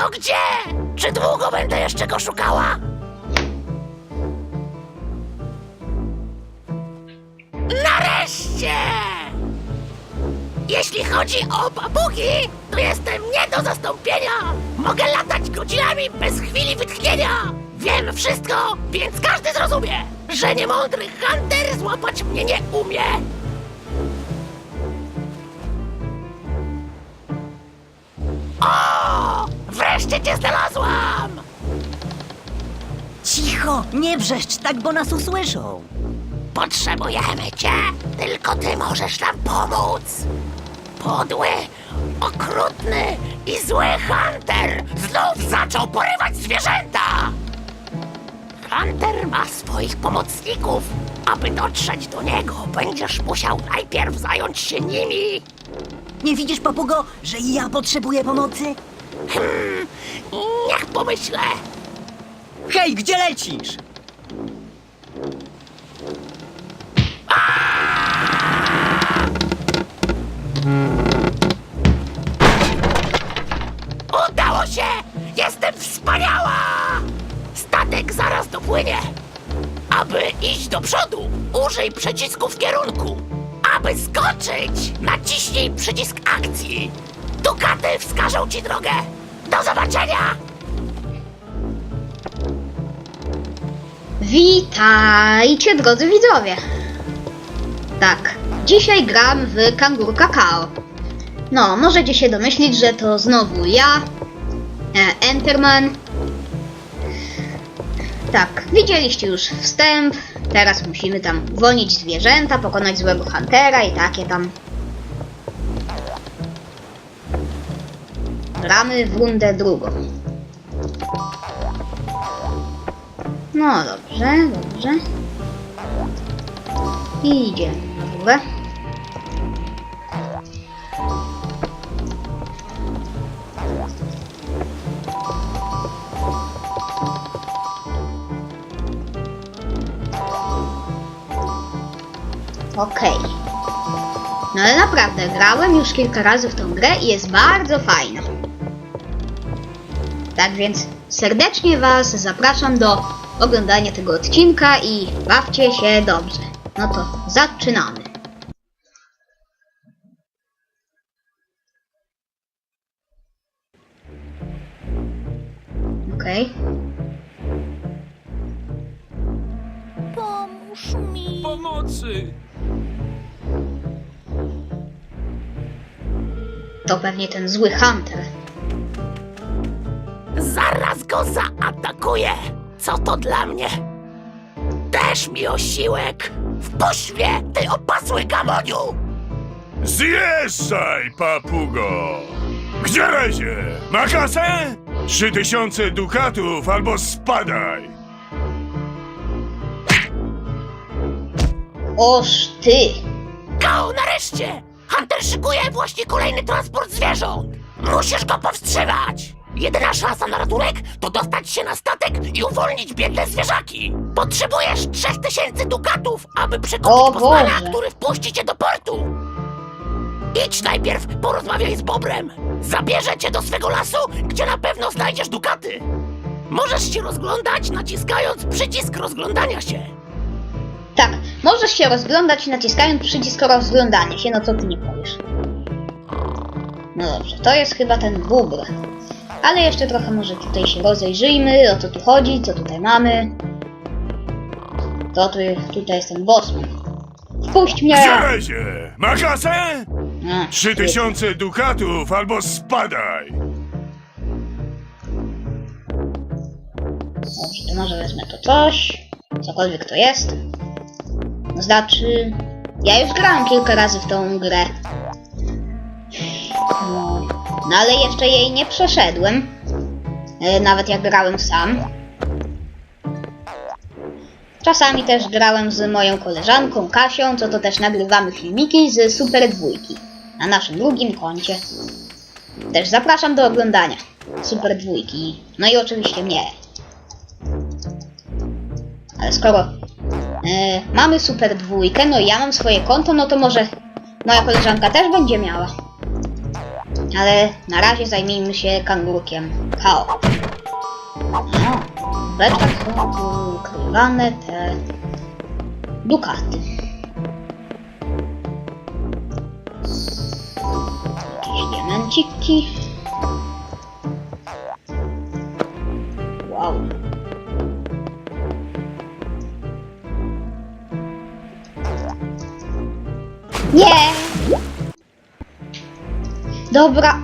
No gdzie? Czy długo będę jeszcze go szukała? Nareszcie! Jeśli chodzi o babugi, to jestem nie do zastąpienia! Mogę latać godzinami bez chwili wytchnienia! Wiem wszystko, więc każdy zrozumie, że niemądry Hunter złapać mnie nie umie! Wreszcie cię znalazłam! Cicho, nie wrzeszcz tak, bo nas usłyszą. Potrzebujemy cię! Tylko ty możesz nam pomóc! Podły, okrutny i zły Hunter znów zaczął porywać zwierzęta! Hunter ma swoich pomocników. Aby dotrzeć do niego, będziesz musiał najpierw zająć się nimi. Nie widzisz, papugo, że ja potrzebuję pomocy? Hmm, niech pomyślę. Hej, gdzie lecisz? Udało się! Jestem wspaniała! Statek zaraz dopłynie. Aby iść do przodu, użyj przycisku w kierunku. Aby skoczyć, naciśnij przycisk akcji. Dukaty wskażą ci drogę. Zobaczenia! Witajcie drodzy widzowie! Tak, dzisiaj gram w Kangur Kakao. No, możecie się domyślić, że to znowu ja, e, Enterman. Tak, widzieliście już wstęp, teraz musimy tam uwolnić zwierzęta, pokonać złego Huntera i takie tam. Gramy w rundę drugą. No dobrze, dobrze. I idziemy na górę. Okej. No ale naprawdę, grałem już kilka razy w tą grę i jest bardzo fajna. Tak więc serdecznie Was zapraszam do oglądania tego odcinka i bawcie się dobrze. No to zaczynamy. Okej. Pomóż mi. Pomocy! To pewnie ten zły Hunter. Go zaatakuję! Co to dla mnie? Też mi osiłek! W poświe, ty opasły gamoniu! Zjeżdżaj, papugo! Gdzie lezie? Ma kasę? Trzy tysiące dukatów albo spadaj! Oż ty! Go, nareszcie! Hunter szykuje właśnie kolejny transport zwierząt! Musisz go powstrzymać! Jedyna szansa na ratunek to dostać się na statek i uwolnić biedne zwierzaki! Potrzebujesz trzech tysięcy dukatów, aby O Bosmana, Boże. który wpuści cię do portu! Idź najpierw, porozmawiaj z Bobrem! Zabierze cię do swego lasu, gdzie na pewno znajdziesz dukaty! Możesz się rozglądać, naciskając przycisk rozglądania się. Tak, możesz się rozglądać naciskając przycisk rozglądania się, no co ty nie powiesz. No dobrze, to jest chyba ten bubr. Ale jeszcze trochę może tutaj się rozejrzyjmy, o co tu chodzi, co tutaj mamy. To tu, tutaj jest ten bossman. Wpuść mnie! Gdzie lezie? Ma kasę? A, Trzy tysiące dukatów albo spadaj! Dobrze, to może wezmę to coś. Cokolwiek to jest. No znaczy... Ja już grałem kilka razy w tą grę. No, no ale jeszcze jej nie przeszedłem. E, Nawet jak grałem sam. Czasami też grałem z moją koleżanką Kasią, co to też nagrywamy filmiki z Super Dwójki. Na naszym drugim koncie. Też zapraszam do oglądania Super Dwójki. No i oczywiście mnie. Ale skoro e, mamy super dwójkę, no i ja mam swoje konto, no to może moja koleżanka też będzie miała. Ale na razie zajmijmy się kangurkiem Kao. No, w są tu ukrywane te dukaty. Jakieś diamenciki. Wow. Nie! Dobra.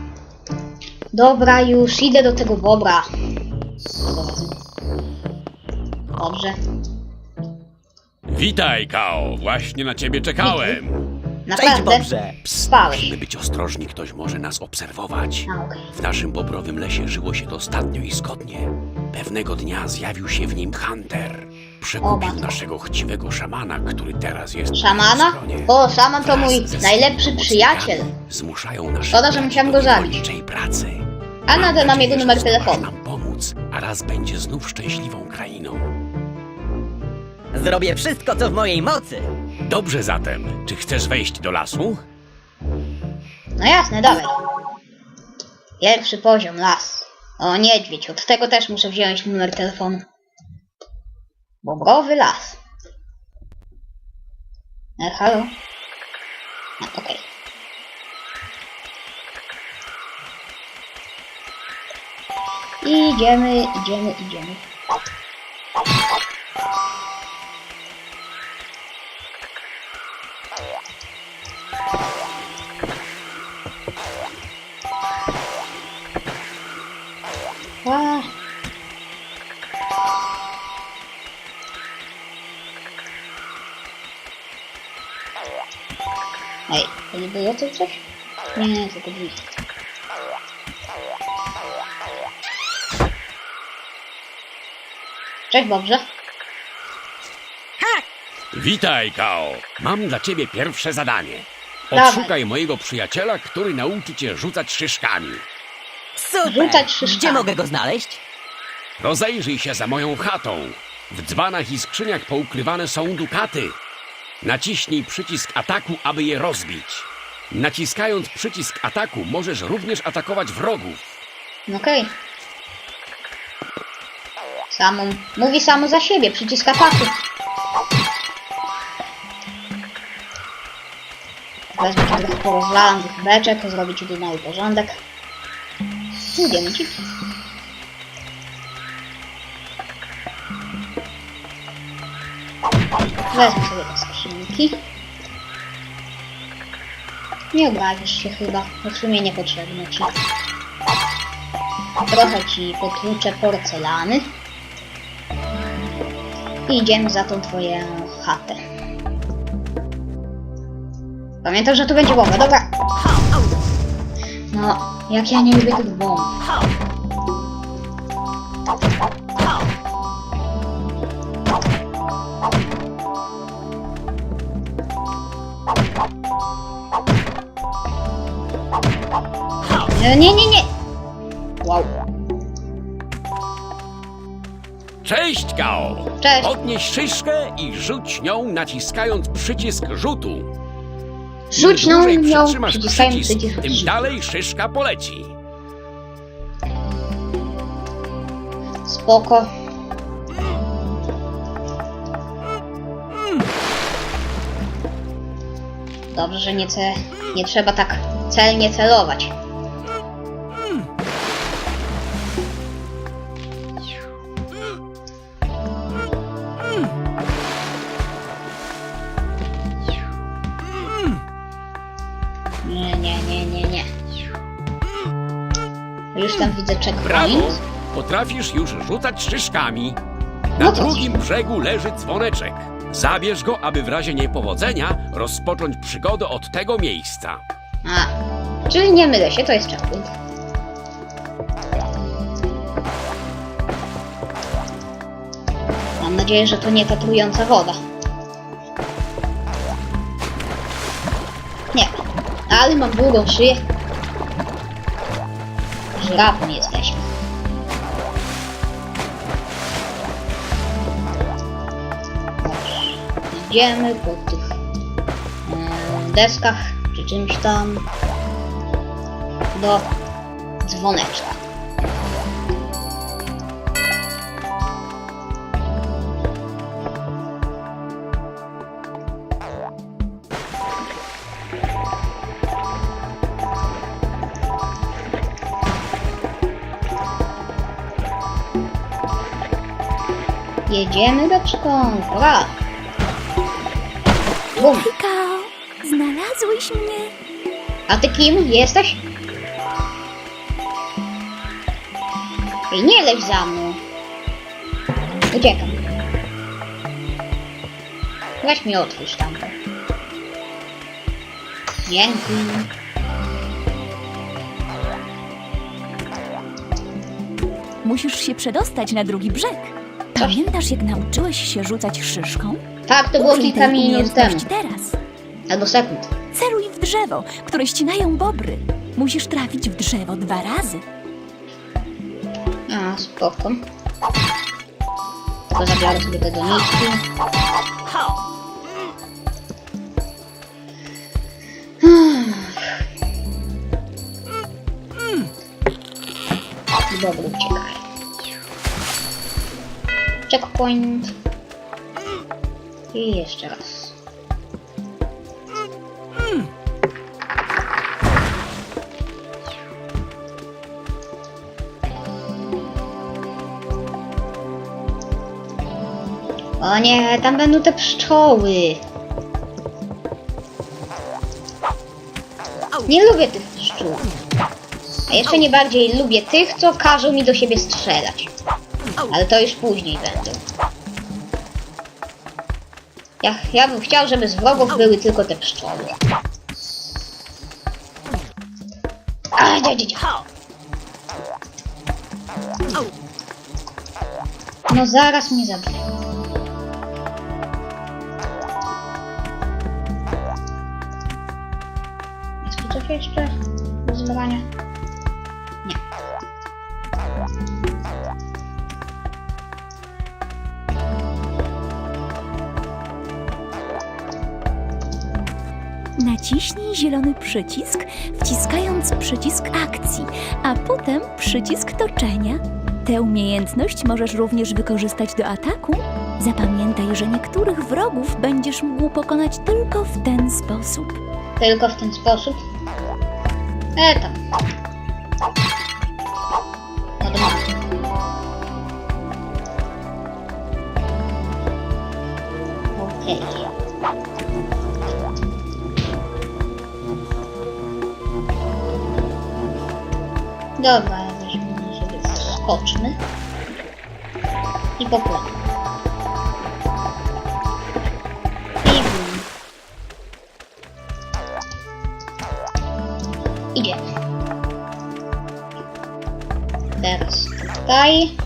Dobra, już idę do tego bobra. Dobrze. Witaj, Kao. Właśnie na ciebie czekałem. Cześć, Naprawdę? Bobrze. Spałeś. Musimy być ostrożni, ktoś może nas obserwować. A, okej. W naszym bobrowym lesie żyło się dostatnio i zgodnie. Pewnego dnia zjawił się w nim Hunter. Przekupił matko. naszego chciwego szamana, który teraz jest po Szamana? stronie. O, szaman to Wraz mój ze najlepszy przyjaciel. pomocnikami Zmuszają naszych Szkoda, że braci musiałam go zabić. pracy. A nadal mam jego numer telefonu. nam pomóc, a raz będzie znów szczęśliwą krainą. Zrobię wszystko, co w mojej mocy. Dobrze zatem. Czy chcesz wejść do lasu? No jasne, dawaj. Pierwszy poziom, las. O, niedźwiedź, od tego też muszę wziąć numer telefonu. Bobrowy las. E, halo? A, okej. Idziemy, idziemy, idziemy. Nie było to drzwi. Cześć Bobrze. Witaj, Kao. Mam dla ciebie pierwsze zadanie. Dawaj. Odszukaj mojego przyjaciela, który nauczy cię rzucać szyszkami. Super. Rzucać szyszkami. Gdzie mogę go znaleźć? Rozejrzyj się za moją chatą. W dzbanach i skrzyniach poukrywane są dukaty. Naciśnij przycisk ataku, aby je rozbić. Naciskając przycisk ataku, możesz również atakować wrogów. Okej. Samą. Mówi samo za siebie, przycisk ataku. Wezmę trochę porozwalam tych beczek, zrobić tu mały porządek. Idziemy ci. Wezmę sobie te skrzynki. Nie obrazisz się chyba, bo w sumie niepotrzebne ci. Trochę ci potłuczę porcelany. I idziemy za tą twoją chatę. Pamiętam, że tu będzie bomba, dobra. No, jak ja nie lubię tych bomb. Nie, nie, nie, nie. Wow. Cześć, Kao! Cześć. Podnieś szyszkę i rzuć nią naciskając przycisk rzutu. Rzuć nią, dłużej nią, przytrzymasz przyciskając przycisk, przycisk tym dalej szyszka poleci. Spoko. Dobrze, że nie, ce, nie trzeba tak celnie celować. Nie, nie, nie, nie, nie. Już tam widzę Brawo! checkpoint. Potrafisz już rzucać szyszkami. Na No to drugim brzegu leży dzwoneczek. Zabierz go, aby w razie niepowodzenia rozpocząć przygodę od tego miejsca. A, czyli nie mylę się, to jest checkpoint. Mam nadzieję, że to nie ta trująca woda. Ale mam długą szyję. Żyrafą jesteśmy. Idziemy po tych e, deskach czy czymś tam. do dzwoneczka. Jedziemy do przekąpra. Bum. Hejka, znalazłeś mnie? A ty kim jesteś? Ej, nie leć za mną. Uciekam. Weź mi otwórz tam. Dzięki. Musisz się przedostać na drugi brzeg. Pamiętasz, jak nauczyłeś się rzucać szyszką? Tak, to było Użyj kilka tej minut temu. umiejętności teraz. Albo sekund. Celuj w drzewo, które ścinają bobry. Musisz trafić w drzewo dwa razy. A, spoko. Tylko zabiorę sobie te doniczki. Checkpoint. I jeszcze raz. O nie, tam będą te pszczoły. Nie lubię tych pszczół. A jeszcze nie bardziej lubię tych, co każą mi do siebie strzelać. Ale to już później będą. Ja, ja bym chciał, żeby z wrogów były tylko te pszczoły. A. No zaraz mnie zabije. Jest tu coś jeszcze do? Naciśnij zielony przycisk, wciskając przycisk akcji, a potem przycisk toczenia. Tę umiejętność możesz również wykorzystać do ataku. Zapamiętaj, że niektórych wrogów będziesz mógł pokonać tylko w ten sposób. Tylko w ten sposób? E tam. Dobra, weźmy sobie skoczmy. I bum. Idziemy. Teraz tutaj.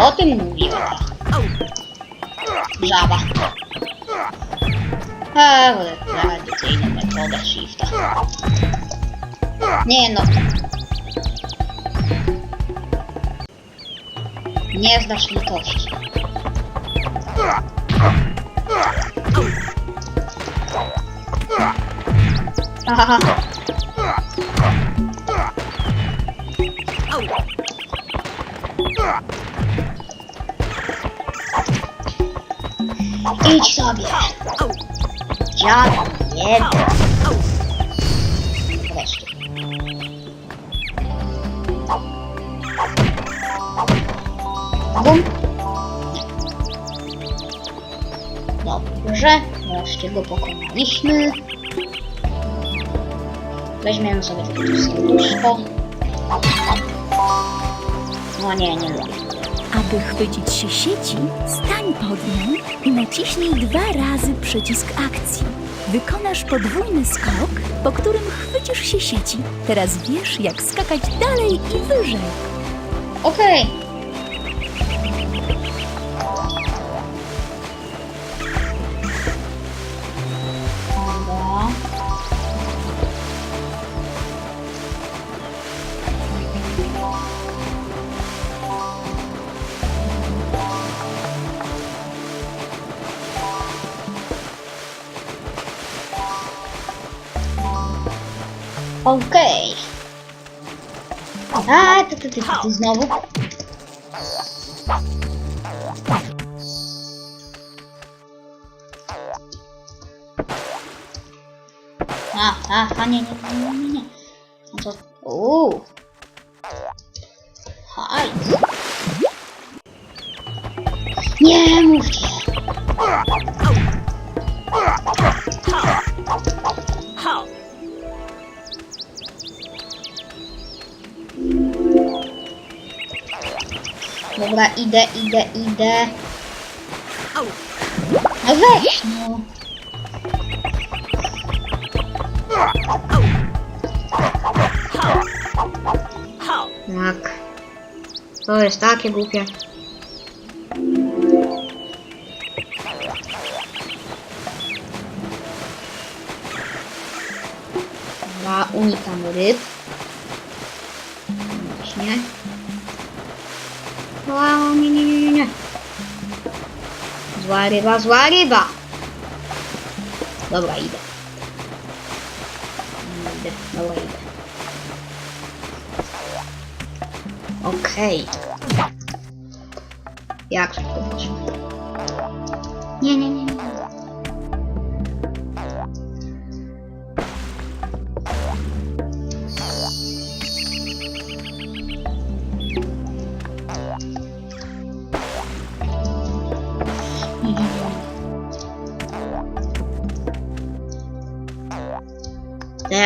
O tym mówiłem. Żaba. A, wolę tradycyjną metodę shifta. Nie no. Nie zdasz litości. Haha. Idź sobie. Dziad jeden. Wreszcie. Bum. Dobrze, wreszcie go pokonaliśmy. Weźmiemy sobie takie serduszko. No nie, nie lubię. Aby chwycić się sieci, stań pod nią i naciśnij dwa razy przycisk akcji. Wykonasz podwójny skok, po którym chwycisz się sieci. Teraz wiesz, jak skakać dalej i wyżej. Okej. Okej. A, ty, ty, ty, ty, ty znowu. A, a, a, nie, nie. Dobra, idę, idę, idę. No weź, no. Tak. To jest takie głupie. Zła ryba, zła ryba. Dobra, idę. Idę, dobra, idę. Okej. Jak szybko nie, nie, nie. Nie,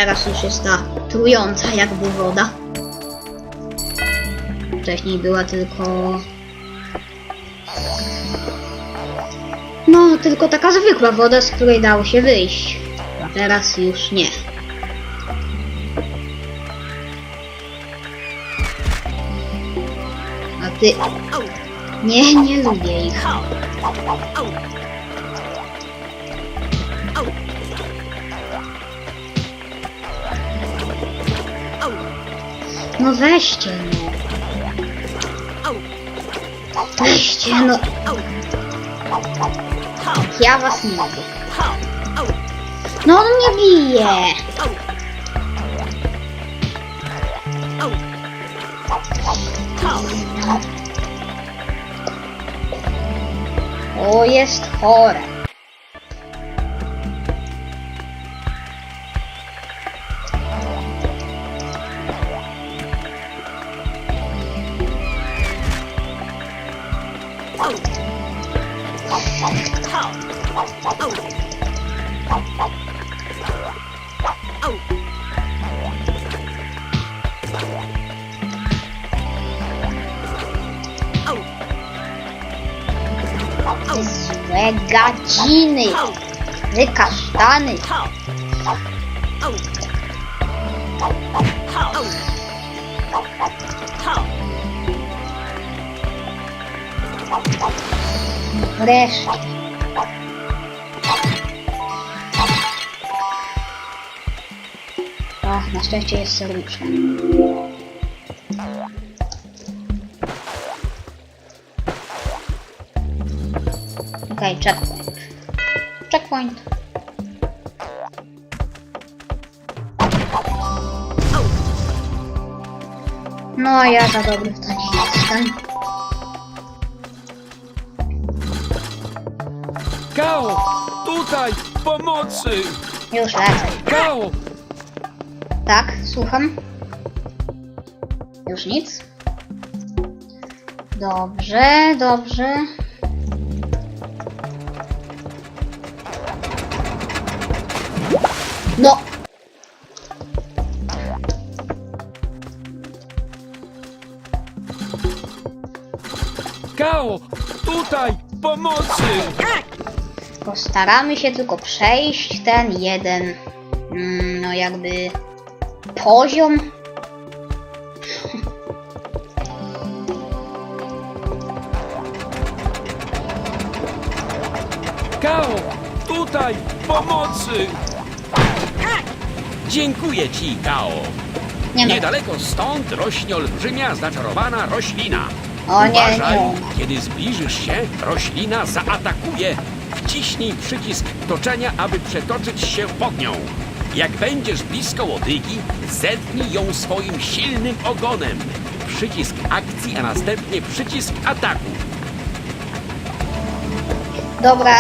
Teraz już jest ta trująca jakby woda. Wcześniej była tylko... No, tylko taka zwykła woda, z której dało się wyjść. A teraz już nie. A ty... Nie, nie lubię ich. No weźcie, no. Weźcie, no. Ja was nie lubię. No on mnie bije. O, jest chore. Wy kasztany. Wreszcie. O, na szczęście jest serduszko. Okej, checkpoint. Checkpoint. No, ja za dobry w to nie jestem. Kao! Tutaj! Pomocy! Już lecę. Kao! Tak, słucham. Już nic. Dobrze, dobrze. No. Kao! Tutaj! Pomocy! Postaramy się tylko przejść ten jeden, mm, no jakby poziom. Kao! Tutaj! Pomocy! Dziękuję ci, Kao! Nie. Niedaleko stąd rośnie olbrzymia, zaczarowana roślina. O nie, Uważaj, nie. kiedy zbliżysz się, roślina zaatakuje. Wciśnij przycisk toczenia, aby przetoczyć się pod nią. Jak będziesz blisko łodygi, zetnij ją swoim silnym ogonem. Przycisk akcji, a następnie przycisk ataku. Dobra,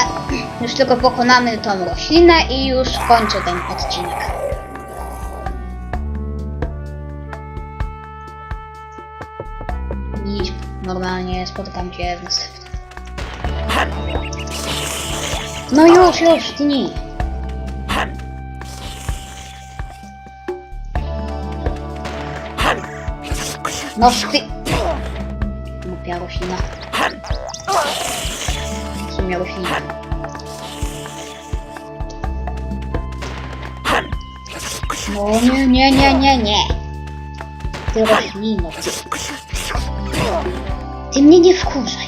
już tylko pokonamy tą roślinę i już kończę ten odcinek. I normalnie spotykam cię w następnym. No już, już, tnij. No ty... Głupia roślina. Sumia roślina. No nie, nie, nie, nie, nie. Ty roślino. Ty, mnie nie wkurzaj.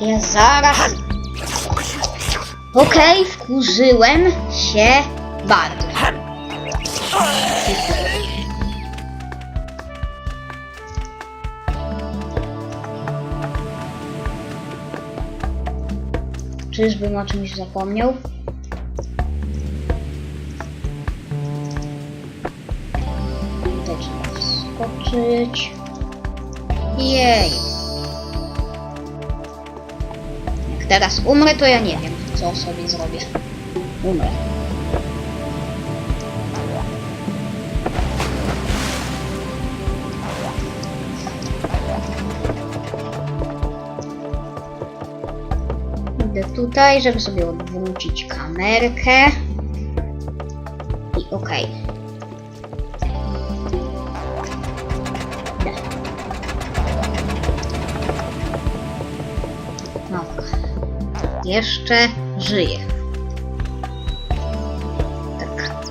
Ja zaraz... Okej, wkurzyłem się bardzo. Czyżbym o czymś zapomniał? Tutaj trzeba wskoczyć. Jej. Jak teraz umrę, to ja nie wiem, co sobie zrobię. Umrę. Tutaj, żeby sobie odwrócić kamerkę. I. Idę. Dobra. Jeszcze żyję. Tak.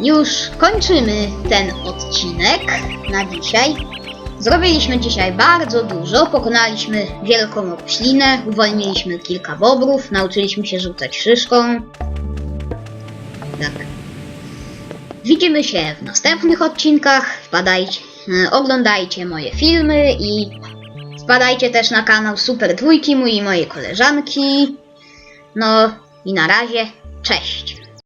Już kończymy ten odcinek na dzisiaj. Zrobiliśmy dzisiaj bardzo dużo, pokonaliśmy wielką roślinę, uwolniliśmy kilka bobrów, nauczyliśmy się rzucać szyszką. Tak. Widzimy się w następnych odcinkach, wpadajcie, e, oglądajcie moje filmy i wpadajcie też na kanał Super Trójki, mój i mojej koleżanki. No i na razie, cześć!